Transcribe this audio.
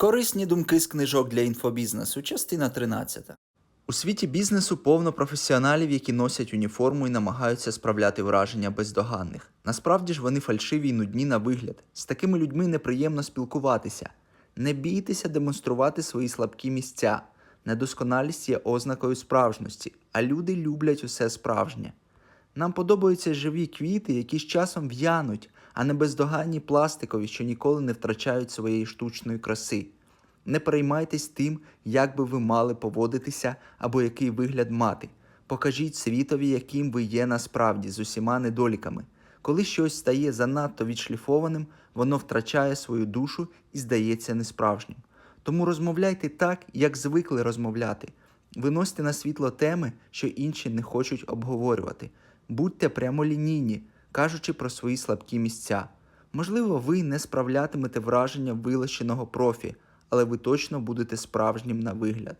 Корисні думки з книжок для інфобізнесу, частина 13. У світі бізнесу повно професіоналів, які носять уніформу і намагаються справляти враження бездоганних. Насправді ж вони фальшиві й нудні на вигляд. З такими людьми неприємно спілкуватися. Не бійтеся демонструвати свої слабкі місця. Недосконалість є ознакою справжності, а люди люблять усе справжнє. Нам подобаються живі квіти, які з часом в'януть, а не бездоганні пластикові, що ніколи не втрачають своєї штучної краси. Не переймайтесь тим, як би ви мали поводитися або який вигляд мати. Покажіть світові, яким ви є насправді з усіма недоліками. Коли щось стає занадто відшліфованим, воно втрачає свою душу і здається несправжнім. Тому розмовляйте так, як звикли розмовляти. Виносьте на світло теми, що інші не хочуть обговорювати. Будьте прямолінійні, кажучи про свої слабкі місця. Можливо, ви не справлятимете враження вилащеного профі, але ви точно будете справжнім на вигляд.